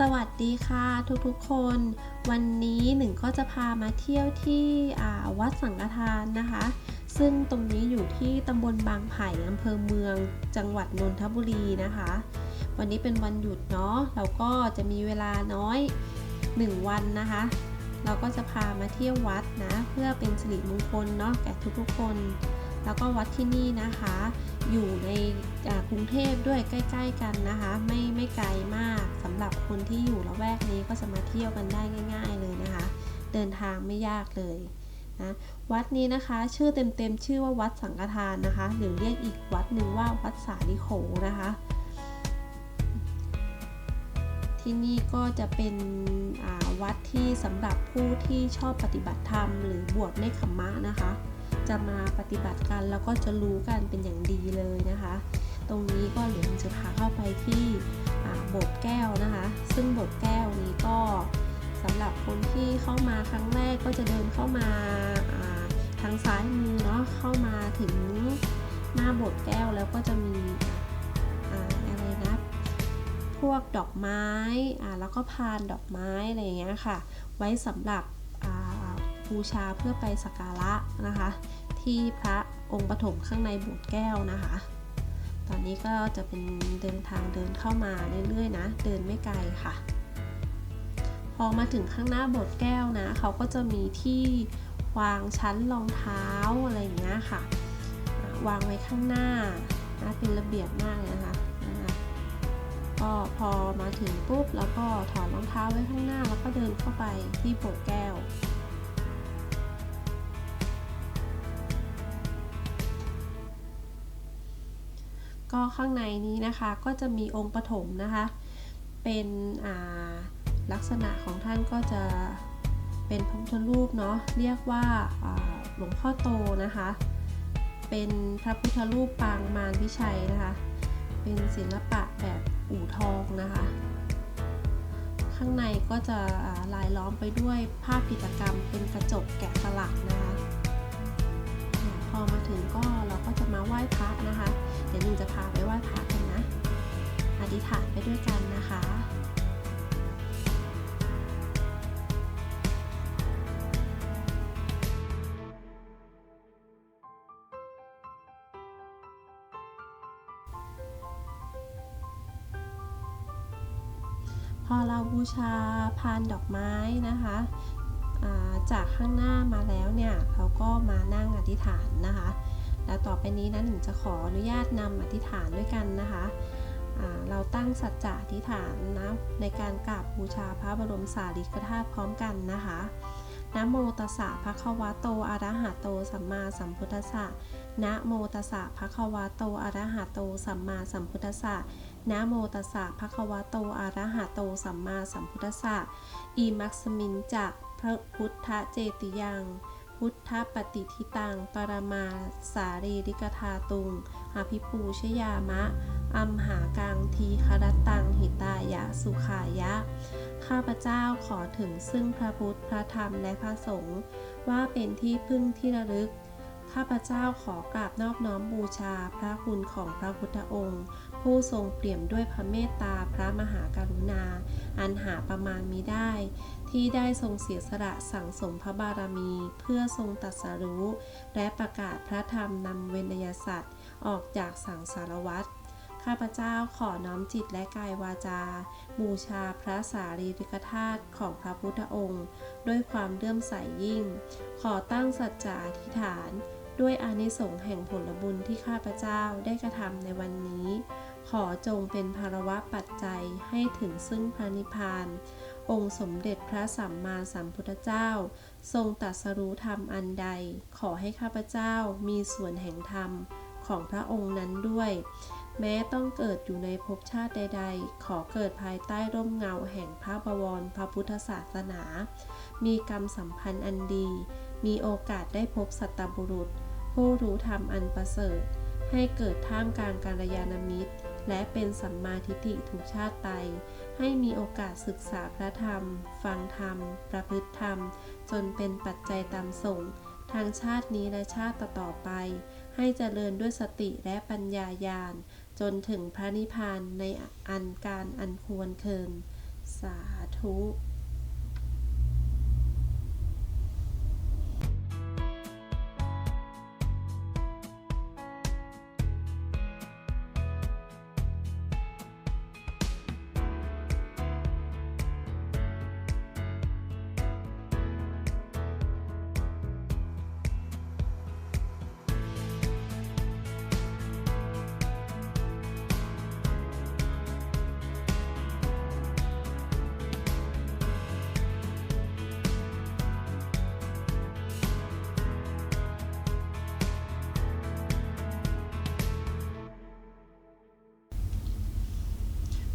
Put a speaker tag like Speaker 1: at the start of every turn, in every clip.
Speaker 1: สวัสดีค่ะทุกๆคน วันนี้หนึ่งก็จะพามาเที่ยวที่วัดสังฆทานนะคะ ซึ่งตรงนี้อยู่ที่ตำบลบางไผ่อำเภอเมือง จังหวัดนนทบุรีนะคะ วันนี้เป็นวันหยุดเนาะเราก็จะมีเวลาน้อย 1 วันนะคะ เราก็จะพามาเที่ยววัดนะ เพื่อเป็นสิริมงคลเนาะแก่ทุกๆคน แล้วก็วัดที่นี่นะคะ อยู่ในกรุงเทพด้วยใกล้ ๆ กันนะคะ ไม่ไม่ไกลมากสำหรับคนที่อยู่ละแวกนี้ก็จะมาเที่ยวกันได้ง่าย ๆ เลยนะคะ เดินทางไม่ยากเลยนะวัดนี้นะคะชื่อเต็มๆ ชื่อว่าวัดสังฆทานนะคะ หรือเรียกอีกวัดหนึ่งว่าวัดสาลิโขนะคะ ที่นี่ก็จะเป็นวัดที่สำหรับผู้ที่ชอบปฏิบัติธรรม หรือบวชในขมมะนะคะ จะมาปฏิบัติกันแล้วก็จะรู้กันเป็นอย่างดีเลยนะคะ ตรงนี้ก็เหลือจะพาเข้าไปที่โบสถ์แก้วนะคะ ซึ่งโบสถ์แก้วนี้ก็สำหรับคนที่เข้ามาครั้งแรกก็จะเดินเข้ามาทางซ้ายมือเนาะเข้ามาถึงหน้าโบสถ์แก้วแล้วก็จะมีอ่าอะไรนะพวกดอกไม้แล้วก็พานดอกไม้อะไรอย่างเงี้ยค่ะ ไว้สำหรับ บูชาเพื่อไปสักการะนะคะ ที่พระองค์ปฐมข้างในโบสถ์แก้วนะคะ ตอนนี้ก็จะเป็นเดินทางเดินเข้ามาเรื่อยๆนะ เดินไม่ไกลค่ะ พอมาถึงข้างหน้าโบสถ์แก้วนะเขาก็จะมีที่วางชั้นรองเท้าอะไรอย่างเงี้ยค่ะ วางไว้ข้างหน้านะเป็นระเบียบมากเลยนะคะก็พอมาถึงปุ๊บแล้วก็ถอดรองเท้าไว้ข้างหน้าแล้วก็เดินเข้าไปที่โบสถ์แก้ว ก็ข้างในนี้นะคะก็จะมีองค์ปฐมนะคะ เป็นลักษณะของท่านก็จะเป็นพระพุทธรูปเนาะเรียกว่าหลวงพ่อโตนะคะ เป็นพระพุทธรูปปางมารวิชัยนะคะ เป็นศิลปะแบบอู่ทองนะคะ ข้างในก็จะลายล้อมไปด้วยภาพกิจกรรมเป็นกระจกแกะสลัก พอเราบูชาพานดอกไม้นะคะจากข้างหน้ามาแล้วเนี่ยเราก็มานั่งอธิษฐานนะคะ แล้วต่อไปนี้นะหนึ่งจะขออนุญาตนำอธิษฐานด้วยกันนะคะเราตั้งสัจจะอธิษฐานนะในการกราบบูชาพระบรมสารีริกธาตุพร้อมกันนะคะนะโมตัสสะภะคะวะโตอะระหะโตสัมมาสัมพุทธัสสะนะโมตัสสะภะคะวะโตอะระหะโตสัมมาสัมพุทธัสสะ นะโมตัสสะภะคะวะโตอะระหะโตสัมมาสัมพุทธัสสะอีมักสมินจะพระพุทธเจติยัง พุทธปฏิทิตัง ปรมาสารีริกธาตุงอภิปูชยามะ อัมหากังทีครตัง หิตายะ สุขายะ ข้าพเจ้าขอถึงซึ่งพระพุทธ พระธรรม และพระสงฆ์ว่าเป็นที่พึ่งที่ระลึก ข้าพเจ้าขอกราบนอบน้อมบูชาพระคุณของพระพุทธองค์ ผู้ทรงเปี่ยมด้วยพระเมตตาพระมหากรุณา อันหาประมาณมิได้ ที่ได้ทรงเสียสละสั่งสมพระบารมี เพื่อทรงตรัสรู้ และประกาศพระธรรมนำเวนยสัตว์ ออกจากสังสารวัฏข้าพเจ้าขอน้อมจิตและกายวาจา บูชาพระสารีริกธาตุของพระพุทธองค์ ด้วยความเลื่อมใสยิ่ง ขอตั้งสัจจะอธิษฐาน ด้วยอานิสงส์แห่งผลบุญที่ข้าพเจ้าได้กระทำในวันนี้ ขอจงเป็นภารวะปัจจัยให้ถึงซึ่งพระนิพพาน องค์สมเด็จพระสัมมาสัมพุทธเจ้า ทรงตรัสรู้ธรรมอันใด ขอให้ข้าพเจ้ามีส่วนแห่งธรรมของพระองค์นั้นด้วย แม้ต้องเกิดอยู่ในภพชาติใด ๆ ขอเกิดภายใต้ร่มเงาแห่งพระบวรพระพุทธศาสนา มีกรรมสัมพันธ์อันดี มีโอกาสได้พบสัตบุรุษ ผู้รู้ธรรมอันประเสริฐ ให้เกิดท่ามกลางการยานมิตร และเป็นสัมมาทิฏฐิทุกชาติไปให้มีโอกาสศึกษาพระธรรม ฟังธรรม ประพฤติธรรม จนเป็นปัจจัยตามส่งทางชาตินี้และชาติต่อๆไป ให้เจริญด้วยสติและปัญญาญาณ จนถึงพระนิพพานในอันการอันควรเคิน สาธุ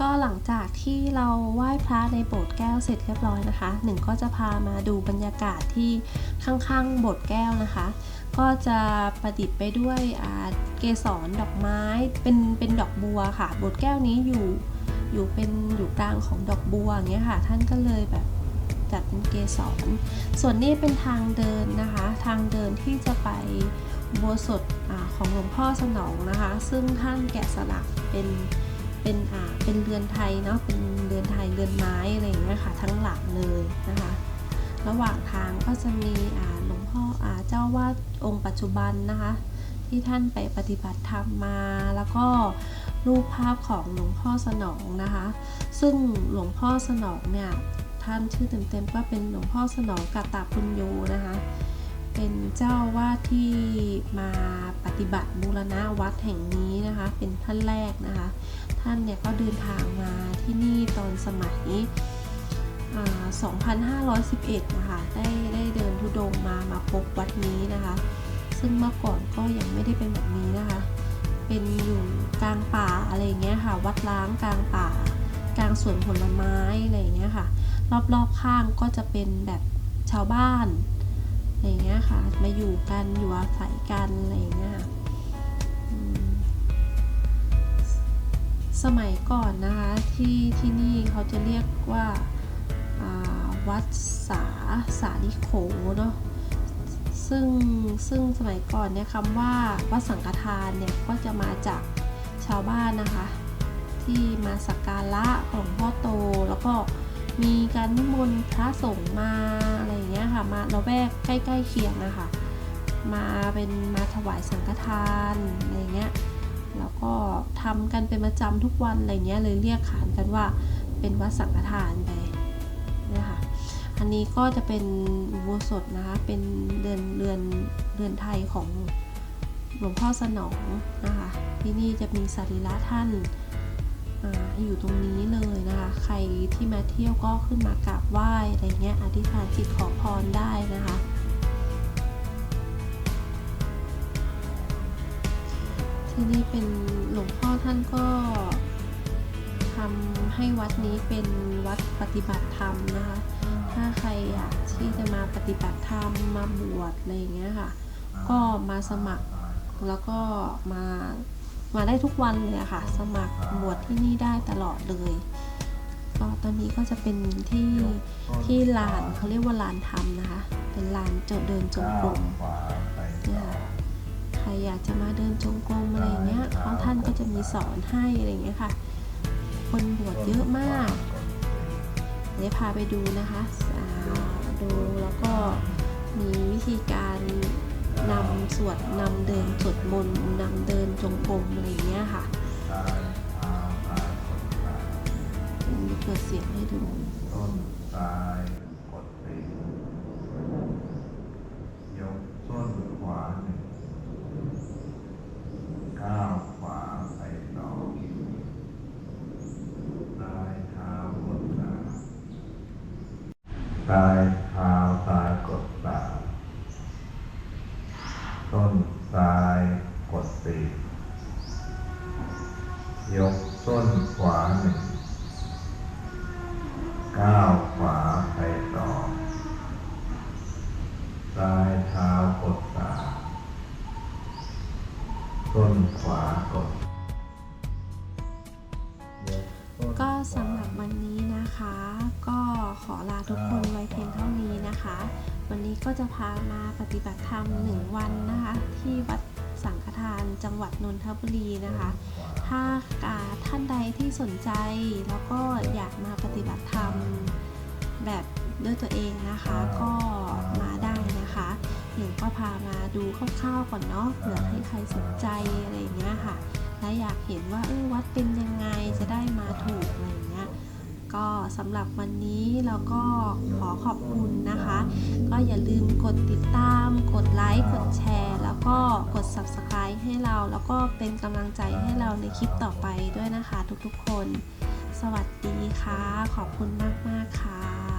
Speaker 1: ก็หลังจากที่เราไหว้พระในโบสถ์แก้วเสร็จเรียบร้อยนะคะหนึ่งก็จะพามาดูบรรยากาศที่ข้างๆโบสถ์แก้วนะคะ ก็จะประดิษฐ์ไปด้วยเกสรดอกไม้เป็นเป็นดอกบัวค่ะ โบสถ์แก้วนี้อยู่อยู่เป็นอยู่กลางของดอกบัวอย่างเงี้ยค่ะ ท่านก็เลยแบบจัดเป็นเกสรส่วนนี้เป็นทางเดินนะคะ ทางเดินที่จะไปอุโบสถอของหลวงพ่อสนองนะคะ ซึ่งท่านแกะสลักเป็น เป็นอ่าเป็นเรือนไทยเนาะเป็นเรือนไทยเรือนไม้อะไรอย่างเงี้ยค่ะทั้งหลังเลยนะคะ ระหว่างทางก็จะมีอ่าหลวงพ่ออ่าเจ้าวาดองค์ปัจจุบันนะคะ ที่ท่านไปปฏิบัติธรรมมาแล้วก็รูปภาพของหลวงพ่อสนองนะคะ ซึ่งหลวงพ่อสนองเนี่ยท่านชื่อเต็มๆก็เป็นหลวงพ่อสนองกาตาปุญโยนะคะ เป็นเจ้าวาดที่มาปฏิบัติบูรณะวัดแห่งนี้นะคะ เป็นท่านแรกนะคะ ท่านเนี่ยก็เดินทางมาที่นี่ตอนสมัยอ่า2511 นะคะ ได้ได้เดินทุดงมามาพบวัดนี้นะคะ ซึ่งเมื่อก่อนก็ยังไม่ได้เป็นแบบนี้นะคะ เป็นอยู่กลางป่าอะไรเงี้ยค่ะ วัดล้างกลางป่า กลางสวนผลไม้อะไรเงี้ยค่ะ รอบๆข้างก็จะเป็นแบบชาวบ้านอะไรเงี้ยค่ะ มาอยู่กันอยู่อาศัยกันอะไรเงี้ยค่ะ สมัยก่อนนะคะที่ที่นี่เขาจะเรียกว่าาวัดสาสาลิโขเนาะซึ่งซึ่งสมัยก่อนเนี่ยคำว่าวัดสังฆทานเนี่ยก็จะมาจากชาวบ้านนะคะ ที่มาสักการะของพ่อโต แล้วก็มีการนิมนต์พระสงฆ์มาอะไรอย่างเงี้ยค่ะมาเราแวกใกล้ๆเคียงนะคะมาเป็นมาถวายสังฆทานอะไรอย่างเงี้ย แล้วก็ทำกันเป็นประจำทุกวันอะไรเงี้ยเลยเรียกขานกันว่าเป็นวัดสังฆทานไปนะคะอันนี้ก็จะเป็นอุโบสถนะคะเป็นเรือนเรือนเรือนไทยของหลวงพ่อสนองนะคะที่นี่จะมีสรีระท่านอาอยู่ตรงนี้เลยนะคะ ใครที่มาเที่ยวก็ขึ้นมากราบไหว้อะไรเงี้ยอธิษฐานจิตขอพรได้นะคะ ที่นี่เป็นหลวงพ่อท่านก็ทำให้วัดนี้เป็นวัดปฏิบัติธรรมนะคะ ถ้าใครอยากที่จะมาปฏิบัติธรรมมาบวชอะไรอย่างเงี้ยค่ะ ก็มาสมัครแล้วก็มามาได้ทุกวันเลยอะค่ะ สมัครบวชที่นี่ได้ตลอดเลย ก็ตอนนี้ก็จะเป็นที่ที่ลานเขาเรียกว่าลานธรรมนะคะ เป็นลานเจาเดินจงกรมเนี่ยใค รอยากจะมาเดินจงกรมอะไรอย่างเงี้ยเขาท่านก็จะมีสอนให้อะไรอย่างเงี้ยค่ะ คนบวชเยอะมาก เดี๋ยวพาไปดูนะคะอ่าดูแล้วก็มีวิธีการนำสวดนำเดินสวดมนต์นำเดินจงกรมอะไรอย่างเงี้ยค่ะมีเปิดเสียงให้ดู
Speaker 2: ต้นสายกดติดยกส้นขวาหนึ่งก้าวขวาไปต่อปลายเท้ากดตา ปลายเท้าซ้ายกดตาต้นซ้ายกดติดยกส้นขวาหนึ่งก้าวขวาไปต่อซ้ายเท้ากดตาต้นขวากด
Speaker 1: ก็สำหรับวันนี้นะคะ ก็ขอลาทุกคน วันนี้ก็จะพามาปฏิบัติธรรมหนึ่งวันนะคะ ที่วัดสังฆทานจังหวัดนนทบุรีนะคะ ถ้าาท่านใดที่สนใจแล้วก็อยากมาปฏิบัติธรรมแบบด้วยตัวเองนะคะก็มาได้นะคะหนึ่งก็พามาดูคร่าวๆก่อนเนาะเผื่อให้ใครสนใจอะไรอย่างเงี้ยค่ะ และอยากเห็นว่าเออวัดเป็นยังไงจะได้มาถูกอะไรอย่างเงี้ย ก็สำหรับวันนี้เราก็ขอขอบคุณนะคะ ก็อย่าลืมกดติดตาม กดไลค์ กดแชร์ แล้วก็กด subscribe ให้เรา แล้วก็เป็นกำลังใจให้เราในคลิปต่อไปด้วยนะคะ ทุกๆคน สวัสดีค่ะ ขอบคุณมาก ๆ ค่ะ